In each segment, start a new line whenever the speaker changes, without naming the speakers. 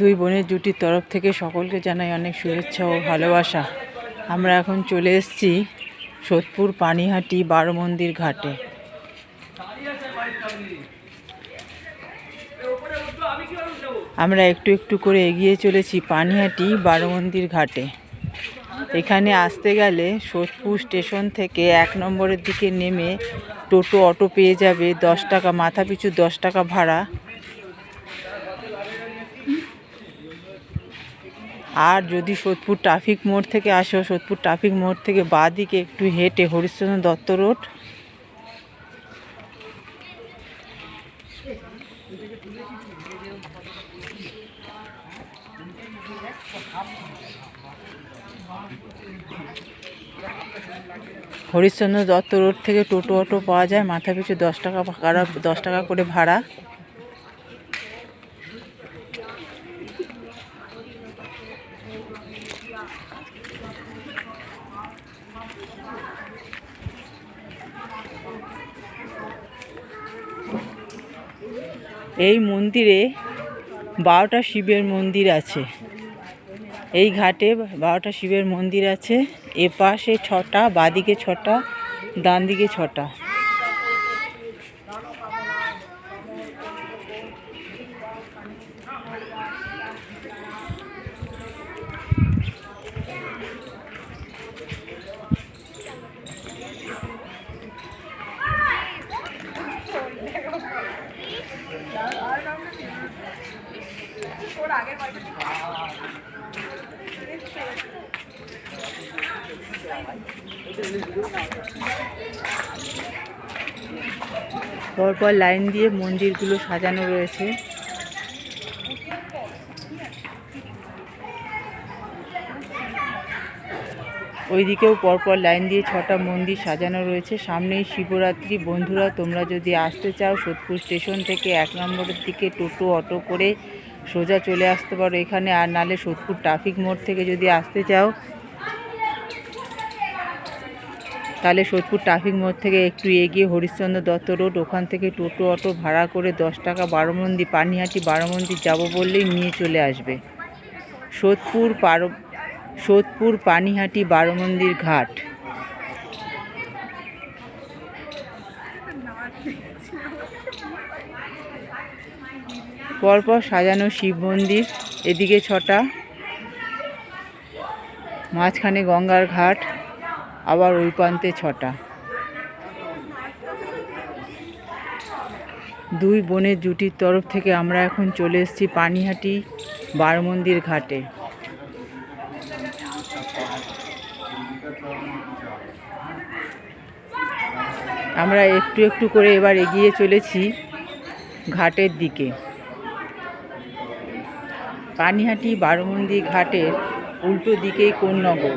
দুই বোনের জুটির তরফ থেকে সকলকে জানাই অনেক শুভেচ্ছা ও ভালোবাসা। আমরা এখন চলে এসেছি সোদপুর পানিহাটি বারো মন্দির ঘাটে। আমরা একটু একটু করে এগিয়ে চলেছি পানিহাটি বারো মন্দির ঘাটে। এখানে আসতে গেলে সোদপুর স্টেশন থেকে এক নম্বরের দিকে নেমে টোটো অটো পেয়ে যাবে, দশ টাকা মাথা পিছু দশ টাকা ভাড়া। আর যদি সোদপুর ট্রাফিক মোড় থেকে আসো, সোদপুর ট্রাফিক মোড় থেকে বাঁ দিকে একটু হেঁটে হরিশ্চন্দ্র দত্ত রোড হরিশ্চন্দ্র দত্ত রোড থেকে টোটো অটো পাওয়া যায় মাথা পিছু দশ টাকা ভাড়া, দশ টাকা করে ভাড়া। এই মন্দিরে বারোটা শিবের মন্দির আছে। এই ঘাটে বারোটা শিবের মন্দির আছে। এ পাশে ছটা, বাদিকে ছটা ডান দিকে ছটা। পরপর লাইন দিয়ে মন্দিরগুলো সাজানো রয়েছে। ওইদিকেও পরপর লাইন দিয়ে ছটা মন্দির সাজানো রয়েছে। সামনেই শিবরাত্রি। বন্ধুরা, তোমরা যদি আসতে চাও সোদপুর স্টেশন থেকে এক নম্বরের দিকে টোটো, অটো করে সোজা চলে আসতে পারো। এখানে আর নালে সোদপুর ট্রাফিক মোড় থেকে যদি আসতে চাও তাহলে সোদপুর ট্রাফিক মোড় থেকে একটু এগিয়ে হরিশ্চন্দ্র দত্ত রোড, ওখান থেকে টোটো অটো ভাড়া করে দশ টাকা বারো মন্দির পানিহাটি বারো মন্দির যাব বললেই নিয়ে চলে আসবে। সোদপুর পারো, সোদপুর পানিহাটি বারো মন্দির ঘাট। পরপর সাজানো শিব মন্দির, এদিকে ছটা, মাঝখানে গঙ্গার ঘাট। আবার ওই প্রান্তে ছটা। দুই বোনের জুটির তরফ থেকে আমরা এখন চলে এসেছি পানিহাটি বারমন্দির ঘাটে। আমরা একটু একটু করে এবার এগিয়ে চলেছি ঘাটের দিকে। পানিহাটি বারোমন্দি ঘাটের উল্টো দিকেই কোন্নগর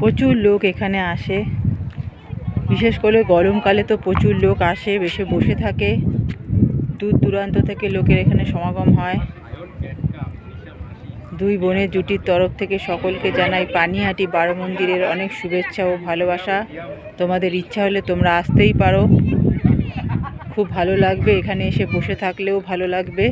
প্রচুর লোক এখানে আসে। বিশেষ করে গরমকালে তো প্রচুর লোক আসে বেশি বসে থাকে। দূর দূরান্ত থেকে লোকের এখানে সমাগম হয়। দুই বোনের জুটির তরফ থেকে সকলকে জানাই পানিহাটি বারো মন্দিরের অনেক শুভেচ্ছা ও ভালোবাসা। তোমাদের ইচ্ছা হলে তোমরা আসতেই পারো। খুব ভালো লাগবে এখানে এসে বসে থাকলেও ভালো লাগবে।